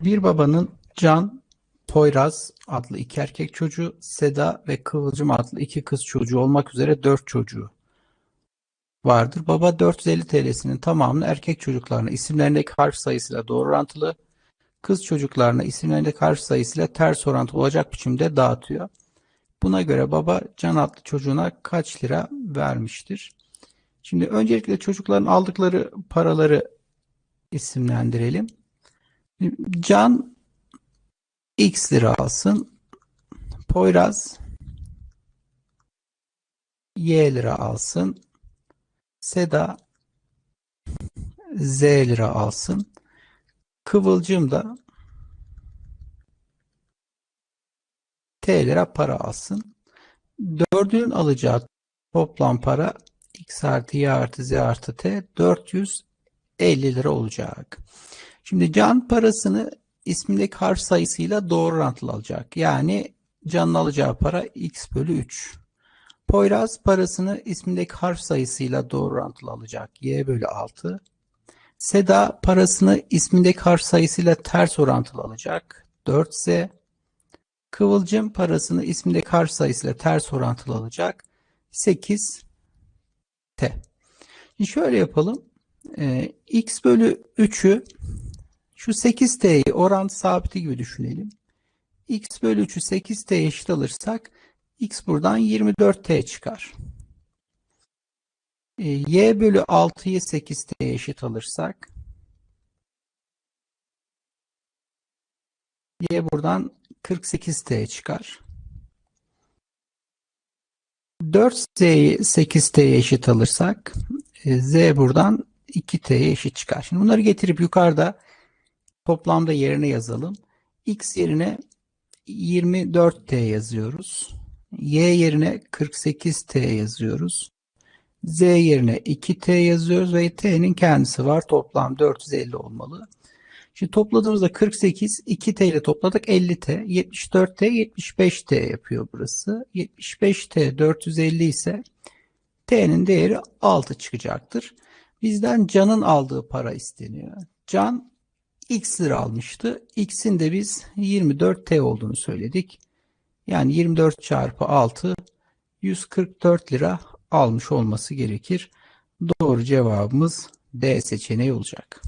Bir babanın Can, Poyraz adlı iki erkek çocuğu, Seda ve Kıvılcım adlı iki kız çocuğu olmak üzere dört çocuğu vardır. Baba 450 TL'sinin tamamını erkek çocuklarına isimlerindeki harf sayısıyla doğru orantılı, kız çocuklarına isimlerindeki harf sayısıyla ters orantılı olacak biçimde dağıtıyor. Buna göre baba Can adlı çocuğuna kaç lira vermiştir? Şimdi öncelikle çocukların aldıkları paraları isimlendirelim. Can X lira alsın. Poyraz Y lira alsın. Seda Z lira alsın. Kıvılcım da T lira para alsın. Dördünün alacağı toplam para X artı Y artı Z artı T 450 lira olacak. Şimdi can parasını ismindeki harf sayısıyla doğru orantılı alacak. Yani canın alacağı para x bölü 3. Poyraz parasını ismindeki harf sayısıyla doğru orantılı alacak. y bölü 6. Seda parasını ismindeki harf sayısıyla ters orantılı alacak. 4z. Kıvılcım parasını ismindeki harf sayısıyla ters orantılı alacak. 8 t. Şimdi şöyle yapalım. Ee, x bölü 3'ü şu 8t'yi orantı sabiti gibi düşünelim. x bölü 3'ü 8t eşit alırsak x buradan 24t çıkar. E, y bölü 6'yı 8t eşit alırsak y buradan 48t çıkar. 4z'yi 8t'ye eşit alırsak e, z buradan 2t'ye eşit çıkar. Şimdi bunları getirip yukarıda Toplamda yerine yazalım. X yerine 24T yazıyoruz. Y yerine 48T yazıyoruz. Z yerine 2T yazıyoruz ve T'nin kendisi var. Toplam 450 olmalı. Şimdi topladığımızda 48, 2T ile topladık 50T, 74T, 75T yapıyor burası. 75T 450 ise T'nin değeri 6 çıkacaktır. Bizden Can'ın aldığı para isteniyor. Can X lira almıştı. X'in de biz 24T olduğunu söyledik. Yani 24 çarpı 6 144 lira almış olması gerekir. Doğru cevabımız D seçeneği olacak.